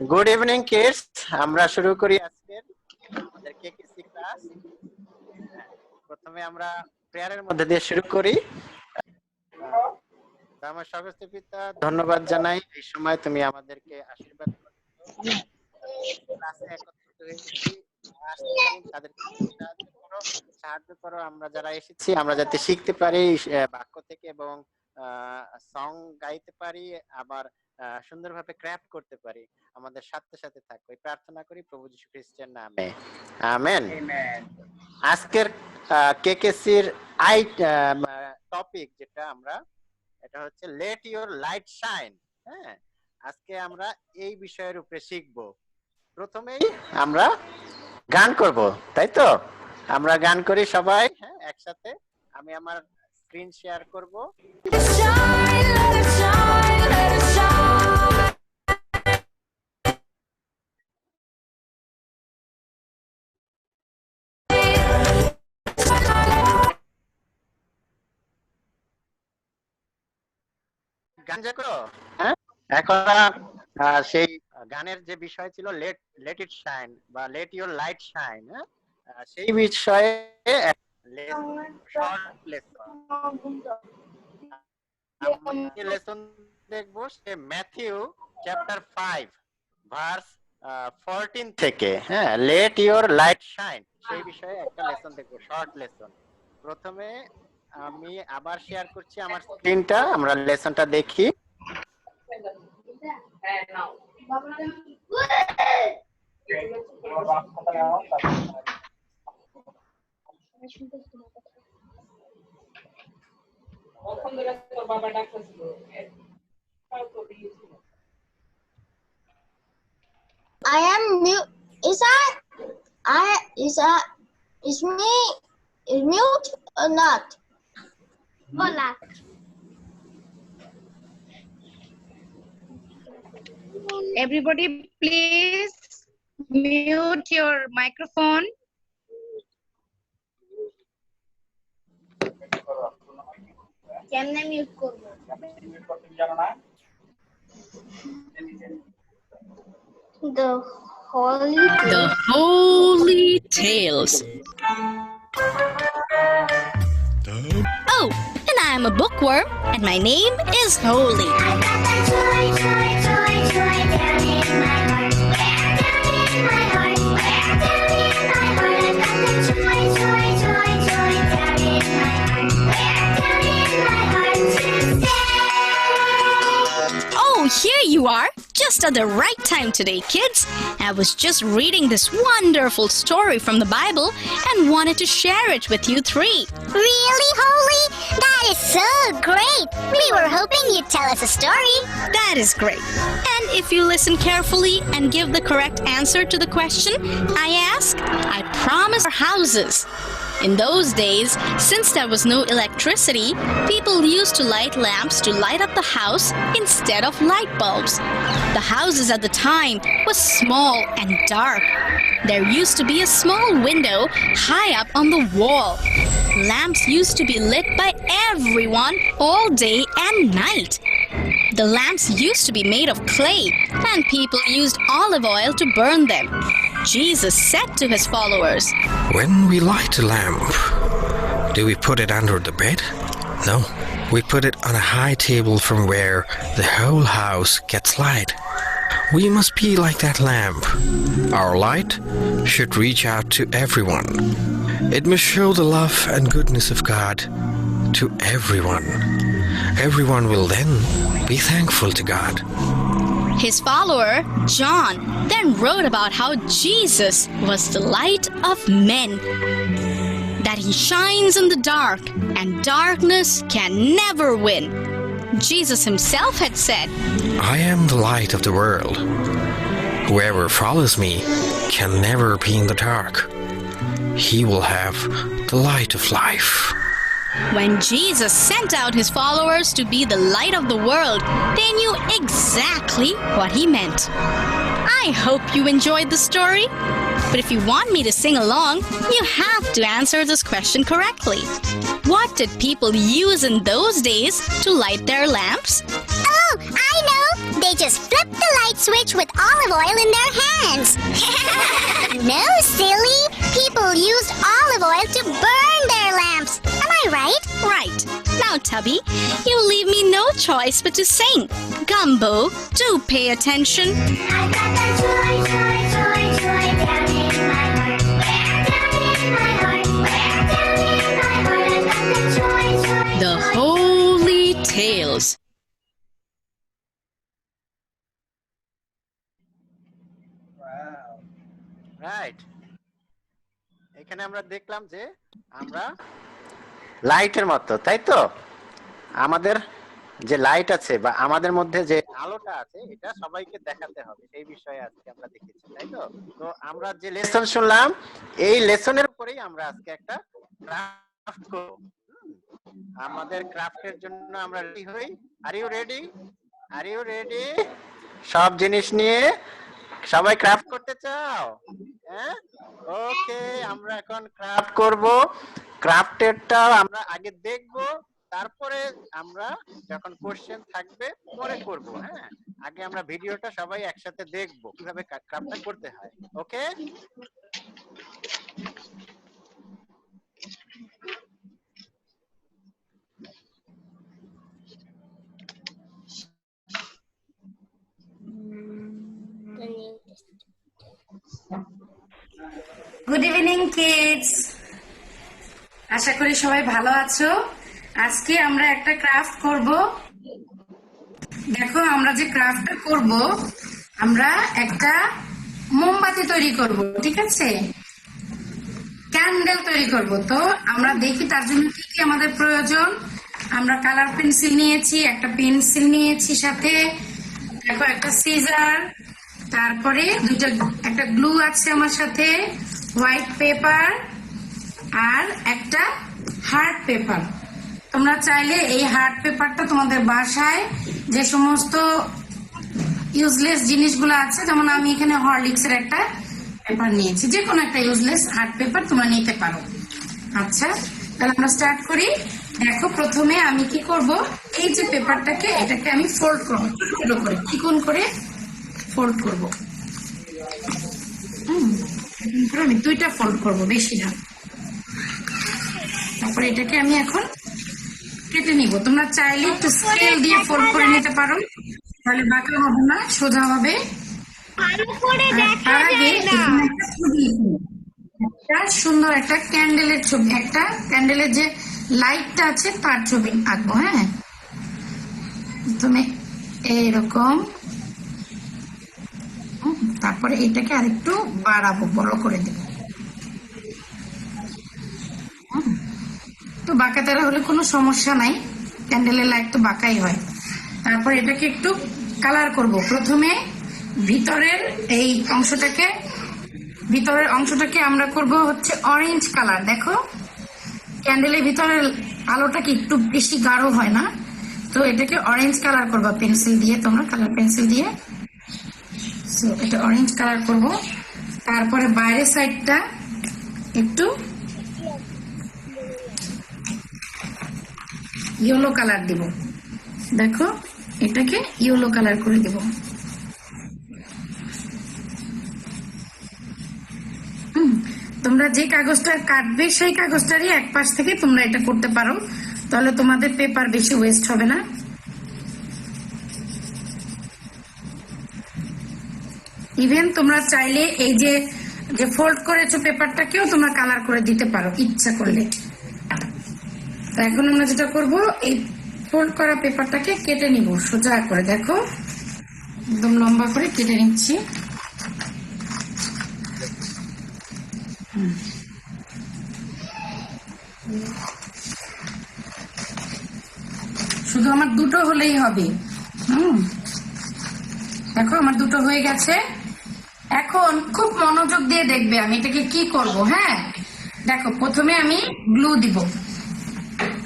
Good evening kids আমরা শুরু করি আজকের আমাদের কেকেসি ক্লাস প্রথমে আমরা প্রেয়ারের মধ্যে দিয়ে শুরু করি। আমার স্বগস্ত পিতা, ধন্যবাদ জানাই। এই সময় তুমি আমাদেরকে আশীর্বাদ। ক্লাসে একত্রিত হয়েছি তাদেরকে সাহায্য করো। আমরা যারা এসেছি, আমরা যাতে শিখতে পারি বাক্য থেকে এবং সং গাইতে পারি, আবার সুন্দরভাবে ক্র্যাফট করতে পারি। আমাদের সাথে সাথে থাকো। প্রার্থনা করি প্রভু যীশু খ্রিস্টের নামে। আমেন। আজকের কেকেসির আই টপিক যেটা আমরা এটা হচ্ছে লেট ইওর লাইট শাইন হ্যাঁ? আজকে আমরা এই বিষয়ের উপরে শিখব। প্রথমেই আমরা গান করব তাই তো? আমরা গান করি সবাই হ্যাঁ একসাথে। আমি আমার স্ক্রিন শেয়ার করব। গান যে করো? হ্যাঁ? এখন সেই গানের যে বিষয় ছিল লেট লেট ইট শাইন বা লেট ইওর লাইট শাইন সেই বিষয়ে লেসন লেসন দেখব সে Matthew chapter five verse fourteen থেকে হ্যাঁ? লেট ইওর লাইট শাইন সেই বিষয়ে একটা লেসন দেখব শর্ট লেসন প্রথমে আমি আবার শেয়ার করছি আমার স্ক্রিনটা আমরা লেসনটা দেখি I am mute. Is that I is that is me is mute or not? Or not? Everybody, please mute your microphone. কেমনে মিউট করব The holy The Holy Tales. and I am a bookworm, and my name is Holy. Oh, here you are! Just at the right time today, kids. I was just reading this wonderful story from the Bible and wanted to share it with you three. Really, Holy? That is so great. We were hoping you'd tell us a story. That is great. And if you listen carefully and give the correct answer to the question I ask, I promise our houses. In those days, since there was no electricity, people used to light lamps to light up the house instead of light bulbs. The houses at the time was small and dark. There used to be a small window high up on the wall. Lamps used to be lit by everyone all day and night. The lamps used to be made of clay, and people used olive oil to burn them. Jesus said to his followers, When we light a lamp, do we put it under the bed? No, we put it on a high table from where the whole house gets light. We must be like that lamp. Our light should reach out to everyone. It must show the love and goodness of God to everyone. Everyone will then be thankful to God. His follower, John, then wrote about how Jesus was the light of men, that he shines in the dark, and darkness can never win. Jesus himself had said, I am the light of the world. Whoever follows me can never be in the dark. He will have the light of life. When Jesus sent out his followers to be the light of the world, they knew exactly what he meant. I hope you enjoyed the story. But if you want me to sing along, you have to answer this question correctly. What did people use in those days to light their lamps? Oh, I know. They just flipped the light switch with olive oil in their hands. no, silly. People used olive oil to burn their lamps. Am I right? Right. Now, Tubby, you leave me no choice but to sing. Gumbo, do pay attention. I've got that joy, joy, joy, joy down in my heart. Where down in my heart? Where down in my heart? I've got that joy, joy, The Holy Tales. Right এখানে আমরা দেখলাম যে আমরা লাইটের মতো, তাই তো? আমাদের যে লাইট আছে বা আমাদের মধ্যে যে আলোটা আছে, এটা সবাইকে দেখাতে হবে। সেই বিষয়ে আজকে আমরা দেখেছি, তাই তো? তো আমরা যে লেসন শুনলাম, এই লেসনের উপরেই আমরা আজকে একটা ক্রাফট করব। আমাদের ক্রাফটের জন্য আমরা রেডি হই। Are you ready are you ready সব জিনিস নিয়ে সবাই ক্রাফট করতে চাও? হ্যাঁ? ওকে আমরা এখন ক্রাফট করব। ক্রাফটেরটা আমরা আগে দেখব, তারপরে আমরা যখন কোশ্চেন থাকবে, পরে করব হ্যাঁ? আগে আমরা ভিডিওটা সবাই একসাথে দেখব, কীভাবে ক্রাফটটা করতে হয় ওকে গুড ইভিনিং কিডস আশা করি সবাই ভালো আছো। আজকে আমরা একটা ক্রাফট করব। দেখো, আমরা যে ক্রাফটটা করব, আমরা একটা মোমবাতি তৈরি করব, ঠিক আছে? ক্যান্ডেল তৈরি করব। তো আমরা দেখি তার জন্য কি কি আমাদের প্রয়োজন। আমরা কালার পেন্সিল নিয়েছি, একটা পেন্সিল নিয়েছি সাথে। দেখো, একটা সিজার তারপরে দুইটা, একটা গ্লু আছে আমার সাথে হোয়াইট পেপার আর একটা হার্ড পেপার তোমরা চাইলে এই হার্ড পেপারটা তোমাদের বাসায় যে সমস্ত ইউজলেস জিনিসগুলো আছে, যেমন আমি এখানে হরলিক্স এর একটা পেপার নিয়েছি যে কোনো একটা ইউজলেস হার্ড পেপার তোমরা নিতে পারো। আচ্ছা তাহলে আমরা স্টার্ট করি। দেখো, প্রথমে আমি কি করব? এই যে পেপারটাকে এটাকে আমি ফোল্ড করব ছোট করে, চিকন করে ফোল্ড করব। আমি দুইটা ফোল্ড করব, বেশি না। তারপরে এটাকে আমি এখন কেটে নিব। তোমরা চাইলে একটু স্কেল দিয়ে ফোল্ড করে নিতে পারো। তাহলে বাঁকা হবে না সোজা হবে। তার আগে একটা সুন্দর একটা ক্যান্ডেলের ছবি একটা ক্যান্ডেলের যে লাইটটা আছে তার ছবি আঁকবো হ্যাঁ? তুমি এইরকম। তারপরে এটাকে আরেকটু বাড়াবো বড় করে দেব। তো বাঁকা তেরা হলে কোনো সমস্যা নাই। ক্যান্ডেলের লাইট তো বাঁকাই হয়। তারপর এটাকে একটু কালার করব। প্রথমে ভিতরের এই অংশটাকে, ভিতরের অংশটাকে আমরা করব হচ্ছে অরেঞ্জ কালার দেখো ক্যান্ডেলের ভিতরের আলোটা কি একটু বেশি গাঢ় হয় না? তো এটাকে অরেঞ্জ কালার করবা পেন্সিল দিয়ে। তোমরা কালার পেন্সিল দিয়ে। এটা অরেঞ্জ কালার করব। তারপরে বাইরের সাইডটা একটু ইয়েলো কালার দিব। দেখো, এটাকে ইয়েলো কালার করে দেব। তোমরা যে কাগজটা কাটবে সেই কাগজটারই এক পাশ থেকে তোমরা এটা করতে পারো। তাহলে তোমাদের পেপার বেশি ওয়েস্ট হবে না। ইভেন তোমরা চাইলে এই যে যে ফোল্ড করেছ পেপারটাকেও তোমরা কালার করে দিতে পারো, ইচ্ছা করলে। এখন আমরা যেটা করব, এই ফোল্ড করা পেপারটাকে কেটে নিব, সোজা করে, দেখো। একদম লম্বা করে কেটে নিচ্ছি। শুধু আমার দুটো হলেই হবে। হুম। দেখো, আমার দুটো হয়ে গেছে। এখন খুব মনোযোগ দিয়ে দেখবে আমি এটাকে কি করব হ্যাঁ? দেখো, প্রথমে আমি গ্লু দিব।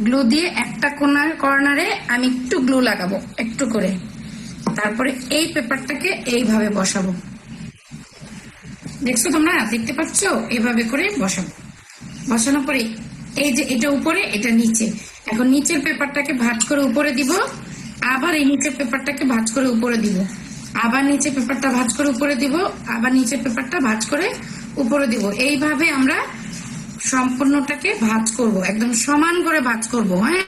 গ্লু দিয়ে একটা কোনার কর্নারে আমি একটু গ্লু লাগাবো, একটু করে। তারপরে এই পেপারটাকে এইভাবে বসাবো। দেখছ তোমরা? দেখতে পাচ্ছ? এইভাবে করে বসাবো। বসানোর পরে এই যে এটা উপরে, এটা নিচে। এখন নিচের পেপারটাকে ভাঁজ করে উপরে দিব, আবার এই নিচের পেপারটাকে ভাঁজ করে উপরে দিব। আবার নিচে পেপারটা ভাঁজ করে উপরে দিব, আবার নিচের পেপারটা ভাঁজ করে উপরে দিব। এইভাবে আমরা সম্পূর্ণটাকে ভাঁজ করব একদম সমান করে ভাঁজ করব হ্যাঁ?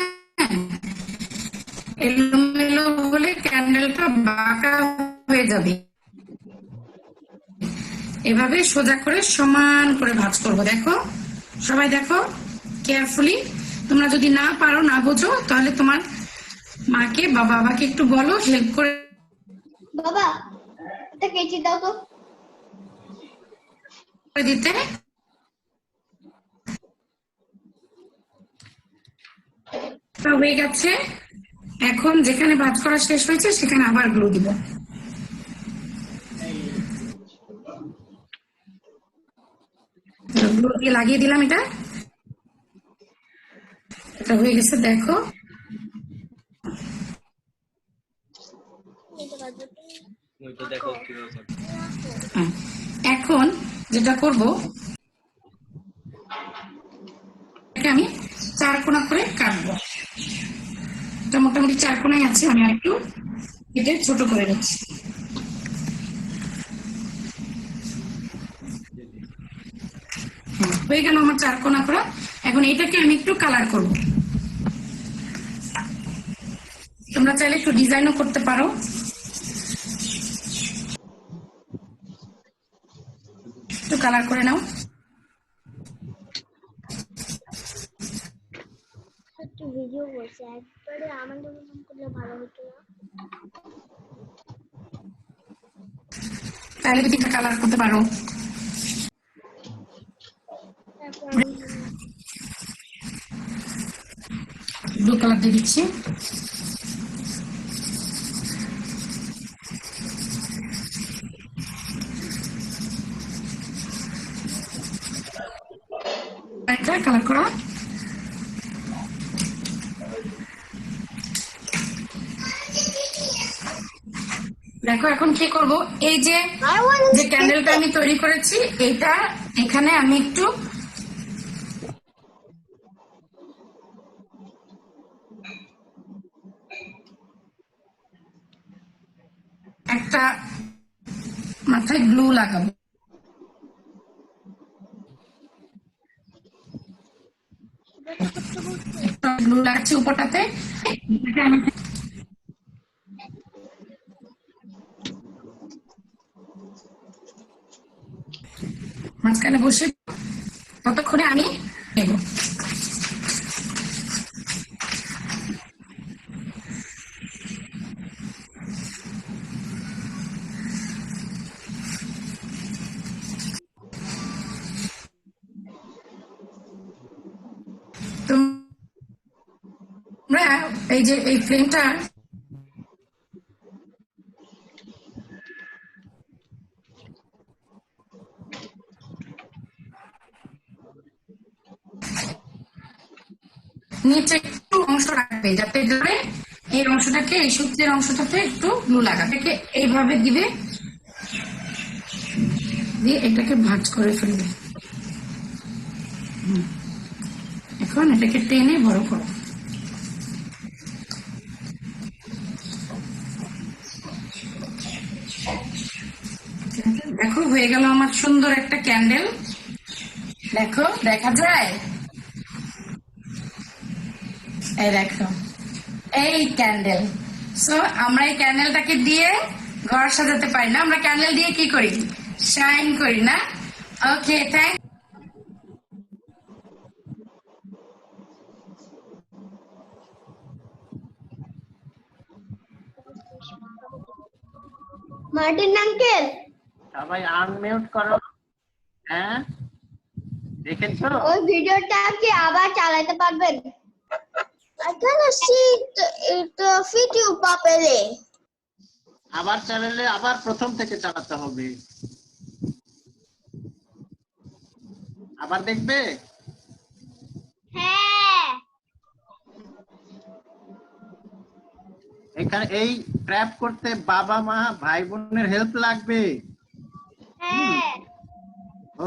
এলোমেলো হলে ক্যান্ডেলটা বাঁকা হয়ে যাবে। এভাবে সোজা করে সমান করে ভাঁজ করব দেখো? সবাই দেখো? কেয়ারফুলি তোমরা যদি না পারো না বোঝো তাহলে তোমার মাকে বা বাবাকে একটু বলো হেল্প করে বাবা একটা কেচি দাও তো। দিতে। হয়ে গেছে। এখন যেখানে ভাঁজ করা শেষ হয়েছে, সেখানে আবার গ্লু দিব। গ্লু দিয়ে লাগিয়ে দিলাম এটা। এটা হয়ে গেছে, দেখো। এখন যেটা করব আমি চার কোনা করে কাটবো। এটা মোটামুটি চার কোনায় আছে, আমি একটু কেটে ছোট করে নিচ্ছি। হয়ে গেল আমার চার কোনা করা। এখন এটাকে আমি একটু কালার করব। তোমরা চাইলে একটু ডিজাইনও করতে পারো। একটু কালার করে নাও। ভিডিও একবারে আনন্দ মতন করলে ভালো হতো না। তাহলে তুমি কালার করতে পারো। তারপর ব্লু কালার দিয়ে দিচ্ছি একটা কালার করা দেখো এখন কি করব। এই যে যে ক্যান্ডেলটা আমি তৈরি করেছি, এটা এখানে আমি একটু একটা মাথায় গ্লু লাগাবো। গ্লু লাগাচ্ছি উপরটাতে। আমি মাঝখানে বসে ততক্ষণে আমি নেব। এই যে এই ফ্লেমটা নিচে একটু অংশ রাখবে যাতে ধরে অংশটাকে এই সূত্রের অংশটাতে একটু লাগাবে এটাকে এইভাবে দিবে। দিয়ে এটাকে ভাঁজ করে ফেলবে। এখন এটাকে টেনে বড় করো। দেখো, হয়ে গেল আমার সুন্দর একটা ক্যান্ডেল দেখো, দেখা যায়? এই দেখো। এই ক্যান্ডেল সো আমরা এই ক্যান্ডেলটাকে দিয়ে ঘর সাজাতে পারি না। আমরা ক্যান্ডেল দিয়ে কি করি? শাইন করি না। Okay thank Martin uncle. সবাই আনমিউট করো। হ্যাঁ? দেখেছ? ওই ভিডিওটা কি আবার চালাতে পারবেন? I cannot see it uh, video properly. আবার চ্যানেলে আবার প্রথম থেকে চালাতে হবে। আবার দেখবে? হ্যাঁ। এখানে এই ট্র্যাপ করতে বাবা মা ভাই বোনের হেল্প লাগবে। হ্যাঁ।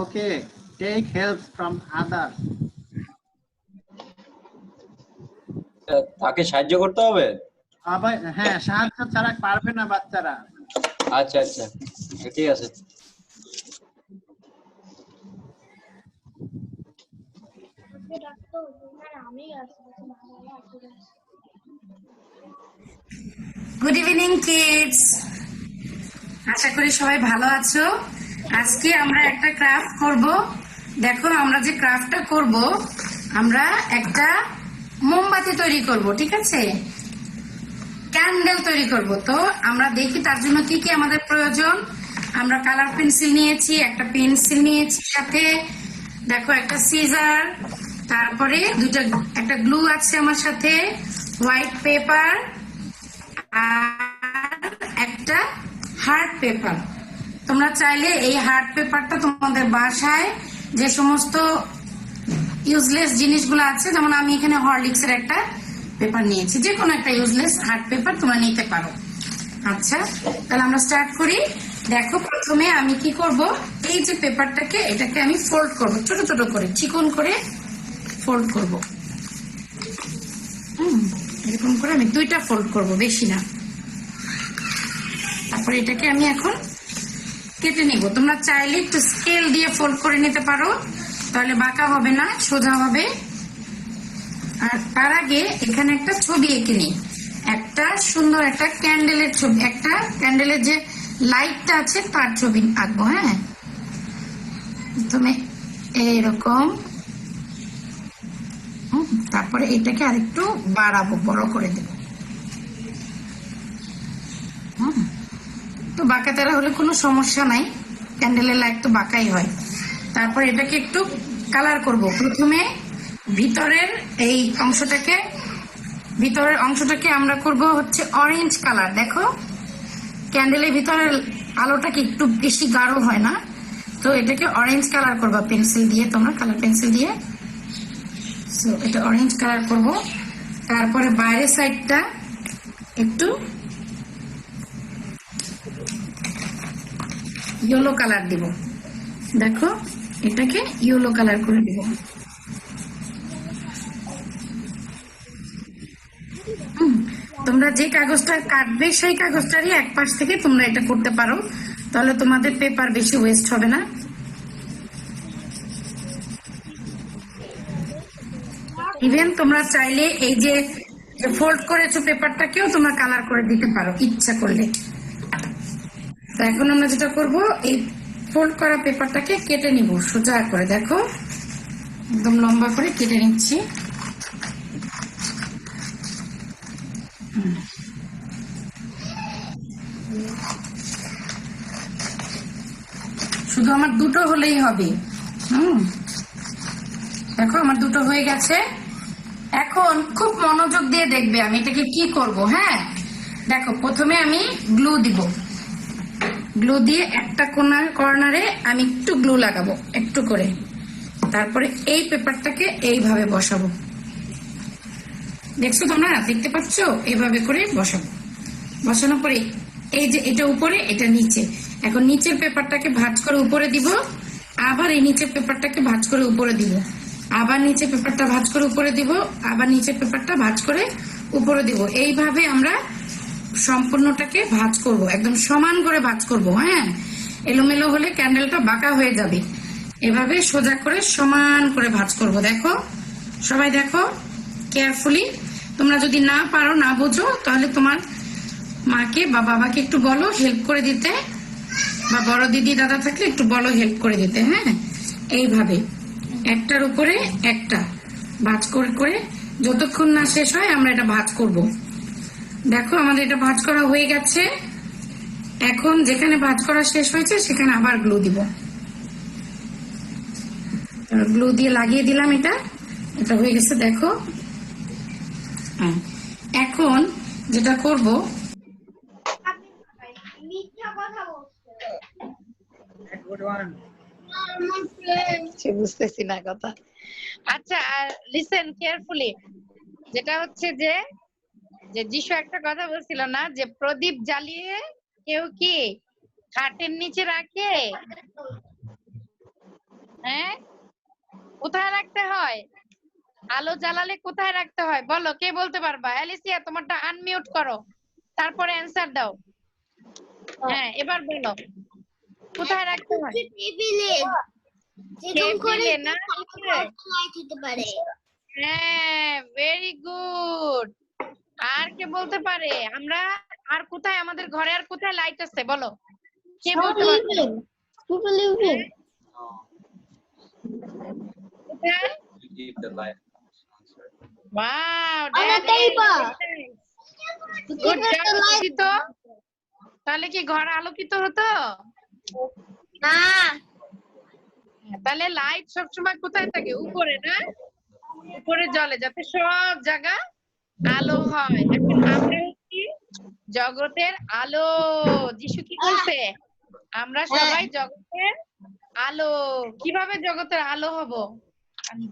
Okay take help from other তাকে সাহায্য করতে হবে? আবার হ্যাঁ সাহায্য ছাড়া পারবে না বাচ্চারা। আচ্ছা আচ্ছা। ঠিক আছে। গুড ইভিনিং কিডস আশা করি সবাই ভালো আছো। আজকে আমরা একটা ক্রাফট করব। দেখো আমরা যে ক্রাফটটা করব আমরা একটা মোমবাতি তৈরি করব, ঠিক আছে? ক্যান্ডেল তৈরি করব। তো আমরা দেখি তার জন্য কি কি আমাদের প্রয়োজন। আমরা কালার পেন্সিল নিয়েছি, একটা পেন্সিল নিয়েছি সাথে। দেখো, একটা সিজার তারপরে দুটা, একটা গ্লু আছে আমার সাথে হোয়াইট পেপার আর একটা হার্ড পেপার তোমরা চাইলে এই হার্ড পেপারটা তোমাদের বাসায় যে সমস্ত ইউজলেস জিনিসগুলো আছে, যেমন আমি এখানে হরলিক্স এর একটা পেপার নিয়েছি। যে কোনো একটা ইউজলেস হার্ড পেপার তোমরা নিতে পারো। আচ্ছা তাহলে আমরা স্টার্ট করি। দেখো, প্রথমে আমি কি করব? এই যে পেপারটাকে এটাকে আমি ফোল্ড করব। ছোট ছোট করে, চিকন করে ফোল্ড করব। হুম, এরকম করে আমি দুইটা ফোল্ড করব, বেশি না। তারপরে এটাকে আমি এখন কেটে নিব। তোমরা চাইলে একটু স্কেল দিয়ে ফোল্ড করে নিতে পারো। তাহলে বাঁকা হবে না, সোজা হবে। আর তার আগে এখানে একটা ছবি এঁকে নিই। একটা সুন্দর একটা ক্যান্ডেলের ছবি, একটা ক্যান্ডেলের যে লাইটটা আছে তার ছবি আঁকবো হ্যাঁ? তুমি এইরকম। তারপরে এটাকে আরেকটু বাড়াবো, বড় করে দেব। তো বাঁকা তেরা হলে কোনো সমস্যা নাই। ক্যান্ডেলের লাইট তো বাঁকাই হয়। তারপর এটাকে একটু কালার করব। প্রথমে ভিতরের এই অংশটাকে, ভিতরের অংশটাকে আমরা করব হচ্ছে অরেঞ্জ কালার দেখো ক্যান্ডেলের ভিতরের আলোটা কি একটু বেশি গাঢ় হয় না? তো এটাকে অরেঞ্জ কালার করবা পেন্সিল দিয়ে, তোমরা কালার পেন্সিল দিয়ে। সো এটা অরেঞ্জ কালার করব। তারপরে বাইরের সাইডটা একটু ইয়েলো কালার দিব। দেখো এটাকে ইয়েলো কালার করে দিব। তোমরা যে কাগজটা কাটবে সেই কাগজটারই এক পাশ থেকে তোমরা এটা করতে পারো। তাহলে তোমাদের পেপার বেশি ওয়েস্ট হবে না। ইভেন তোমরা চাইলে এই যে ফোল্ড করেছ পেপারটাকেও তোমরা কালার করে দিতে পারো, ইচ্ছা করলে। তো এখন আমরা যেটা করব, এই ফোল্ড করা পেপারটাকে কেটে নিব, সোজা করে, দেখো। একদম লম্বা করে কেটে নিচ্ছি। শুধু আমার দুটো হলেই হবে। হুম। দেখো, আমার দুটো হয়ে গেছে। এখন খুব মনোযোগ দিয়ে দেখবে আমি এটাকে কি করব হ্যাঁ? দেখো, প্রথমে আমি গ্লু দিব। গ্লু দিয়ে একটা কোনার কর্নারে আমি একটু গ্লু লাগাবো, একটু করে। তারপরে এই পেপারটাকে এইভাবে বসাবো। দেখছ তোমরা? দেখতে পাচ্ছ? এইভাবে করে বসাবো। বসানোর পরে এই যে এটা উপরে, এটা নিচে। এখন নিচের পেপারটাকে ভাঁজ করে উপরে দিব, আবার এই নিচের পেপারটাকে ভাঁজ করে উপরে দিব। আবার নিচে পেপারটা ভাঁজ করে উপরে দিব, আবার নিচের পেপারটা ভাঁজ করে উপরে দিব। এইভাবে আমরা সম্পূর্ণটাকে ভাজ করব, একদম সমান করে ভাজ করব হ্যাঁ? এলোমেলো হলে ক্যান্ডেলটা বাঁকা হয়ে যাবে। এভাবে সোজা করে সমান করে ভাজ করব, দেখো? সবাই দেখো? কেয়ারফুলি তোমরা যদি না পারো, না বোঝো, তাহলে তোমার মাকে বা বাবাকে একটু বলো হেল্প করে দিতে। বা বড় দিদি, দাদা থাকলে একটু বলো হেল্প করে দিতে হ্যাঁ? এইভাবে। একটার উপরে একটা। ভাজ করে করে যতক্ষণ না শেষ হয়, আমরা এটা ভাজ করব। দেখো, আমাদের এটা ভাঁজ করা হয়ে গেছে। এখন যেখানে ভাঁজ করা শেষ হয়েছে, সেখানে আবার গ্লু দিব। গ্লু দিয়ে লাগিয়ে দিলাম এটা। এটা হয়ে গেছে, দেখো। হ্যাঁ। এখন যেটা করব বুঝতেছি না কথা। আচ্ছা লিসেন কেয়ারফুলি যেটা হচ্ছে যে যে যিশু একটা কথা বলছিল না যে প্রদীপ জ্বালিয়ে কেউ কি খাটের নিচে রাখে? হ্যাঁ? কোথায় রাখতে হয়? আলো জ্বালালে কোথায় রাখতে হয়? বলো কে বলতে পারবা? অ্যালিসিয়া তোমারটা আনমিউট করো। তারপরে অ্যান্সার দাও। হ্যাঁ এবার বলো। কোথায় রাখতে হয়? টেবিলে করে না হ্যাঁ ভেরি গুড আর কে বলতে পারে? আমরা আর কোথায় আমাদের ঘরে আর কোথায় লাইট আছে? বলো। কে বলতে পারে? লিভিং পিপল লিভিং কোথায় the light. জব তো তাহলে কি ঘর আলোকিত হতো? না। তাহলে লাইট সবসময় কোথায় থাকে? উপরে না? উপরে জলে যাতে সব জায়গা আলো হয়। এখন আমরা হচ্ছি জগতের আলো। যিশু কি বলছে? আমরা সবাই জগতের আলো। কীভাবে জগতের আলো হব? আমি।